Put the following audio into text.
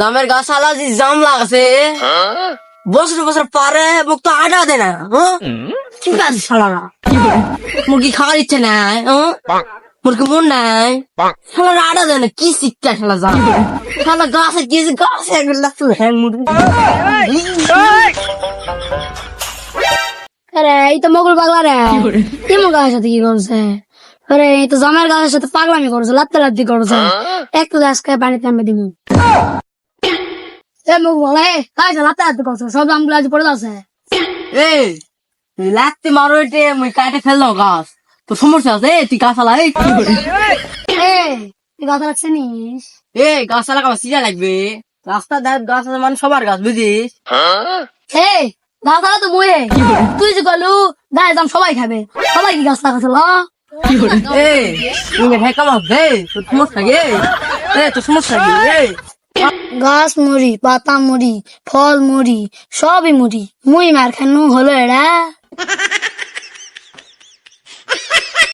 জামের গাছ আলা যে জাম লাগছে, বছর বছর পারে মুখ তো আটা দে না? ঠিক আছে শালারা। মুরগি খাওয়ার ইচ্ছে নাই? মুরগি মন নাই? শালারা আটা দেয় না, কি শিক্ষা শালা জাম? শালা গাছে গিয়েছে গাছে লাগছে, হ্যাং মুরগি আরে, এই তো মগুল পাগলা রে। কি গাছের সাথে কি করছে? আরে, এই তো জামার গাছের সাথে পাগলামি করছে লাত্তে লাত্তি করছে একটু গাছ খায় পানিতে নামে দিবি। এ মুখ বলে করছে সব জামগুলো আজ পড়ে আছে এই তুই লাগতে মারো এটে মুই কাটে ফেলল গাছ। তো সমস্যা আছে? তুই গাছ আলা এই এ তুই গাছ রাখছে নিস এই গাছ আলা কাবার সিজা লাগবে। রাস্তা ধার গাছ আছে মানে সবার গাছ বুঝিস? এ গাছ তো তুই যে গলু দাম সবাই খাবে। সবাই কি গাছ তুমি তোর সমস্যা গে এ তোর সমস্যা গাছ মরি পাতা মরি ফল মরি সবই মরি মুই মার খানু হলো এরা